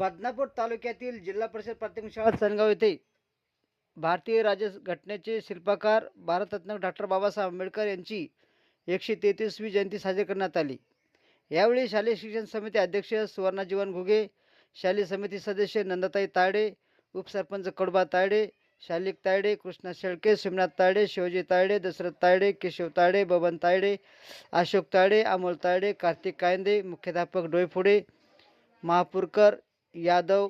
बदनापूर तालुक्यातील जिल्हा परिषद प्राथमिक शाळा चणगाव येथे भारतीय राज्य घटनेचे शिल्पकार भारतरत्न डॉक्टर बाबासाहेब आंबेडकर यांची एकशे तेहतीसवी जयंती साजरी करण्यात आली. यावेळी शालेय शिक्षण समिती अध्यक्ष सुवर्णा जीवन घुगे शालेय समिती सदस्य नंदाताई तायडे उपसरपंच कडबा तायडे शालिक तायडे कृष्णा शेळके शिवनाथ तायडे शिवजी तायडे दशरथ तायडे केशव तायडे बबन तायडे अशोक तायडे अमोल तायडे कार्तिक कायंदे मुख्याध्यापक डोईफुडे महापूरकर यादव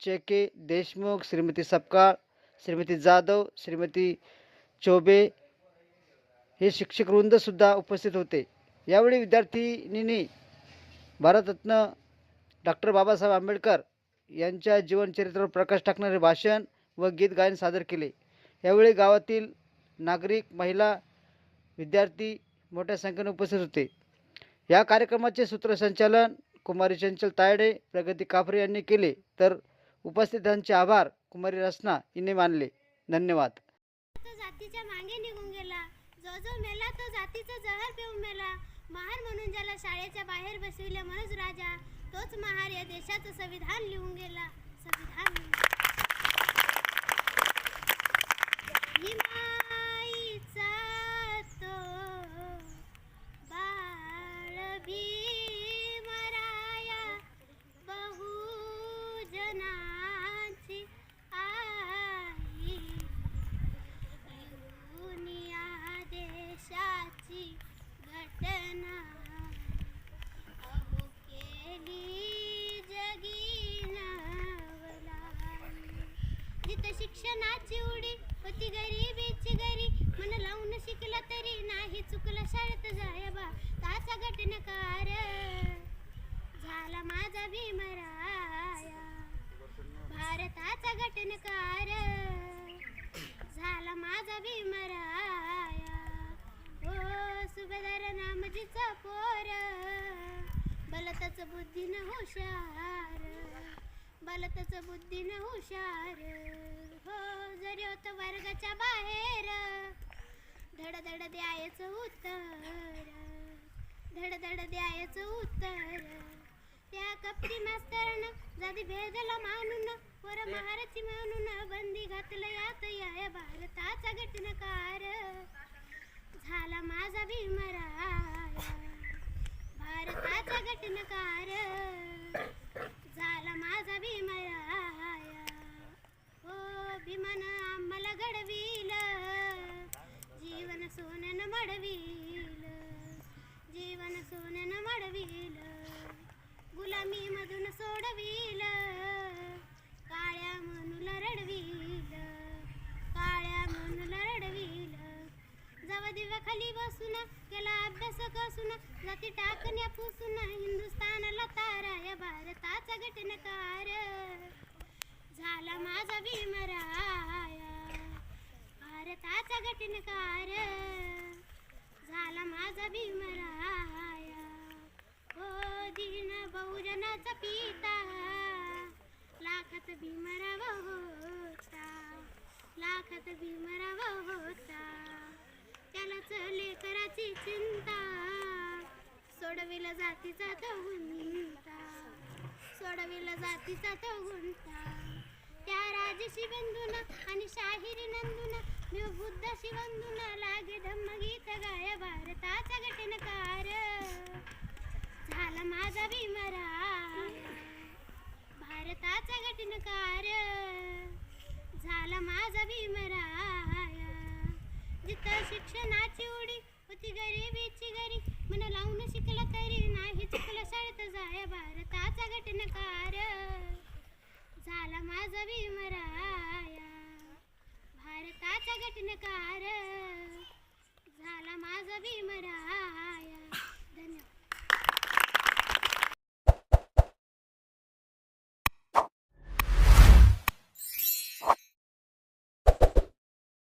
चेके देशमुख श्रीमती सपकाळ श्रीमती जाधव श्रीमती चोबे हे शिक्षक वृंदसुद्धा उपस्थित होते. यावेळी विद्यार्थिनींनी भारतरत्न डॉक्टर बाबासाहेब आंबेडकर यांच्या जीवनचरित्रावर प्रकाश टाकणारे भाषण व गीत गायन सादर केले. यावेळी गावातील नागरिक महिला विद्यार्थी मोठ्या संख्येने उपस्थित होते. या कार्यक्रमाचे सूत्रसंचालन कुमारी चंचल तायडे प्रगती काफरे यांनी केले तर उपस्थितांचे आभार. कुमारी रसना हिने मानले. धन्यवाद. तो जातीच्या मागे निघून गेला. जो जो मेला तो जातीचा जहर पिऊन मेला. महार म्हणून ज्याला शाळेच्या बाहेर बसविले मनोज राजा तोच महार या देशाचं संविधान लिहून गेला. संविधान लिहून गेला. हिमाईचा तो बाळ भीमराया बहुजनांची आई दुनिया देशाची घटना अहो केली जगीनवलाई जिथं शिक्षणाची उडी होती गरिबीची घरी मन लावून शिकला तरी नाही चुकलं शाळेत जायबा ताचा घटनकार झाला माझा भीमराया भारताचा घटनकार झाला माझा भीमराया हो सुभेदार नामजीचा पोर. बलतच बुद्धीनं हुशार. बलतच बुद्धीनं हुशार. हो जरी होतं वर्गाच्या बाहेर. धड धड द्यायचं उत्तर. धड धड द्यायचं उत्तर. त्या कपडी मास्तरनं जाती भेदला मानून पोर महाराची म्हणून बंदी घातलं यात. या भारताचा घटनकार झाला माझा भीमराया दिव्या बसून केला अभ्यास कसून. जाती टाकण्या पुसून हिंदुस्थानाला तारा या भारताचा घटनकार. झाला माझा भीमराया भारताचा घटनकार. झाला सोडविला जातीचा तो गुंता. सोडविला जातीचा तो गुंता. त्या राजशी बंधून आणि शाहिरी नंदून मी बुद्धाशी बंधून लागे धम्मगीत गाय भारताचा घटनकार. झाला माझा भीमरा. भारताचा घटनकार. झाला माझा भीमराया. जिथं शिक्षणाची उडी होती गरिबीची घरी मन लावून शिकला तरी नाही चुकलं शाळेत जाय भारताचा घटनकार झाला माझा भीमराया भारताचा घटनकार झाला माझा भीमराया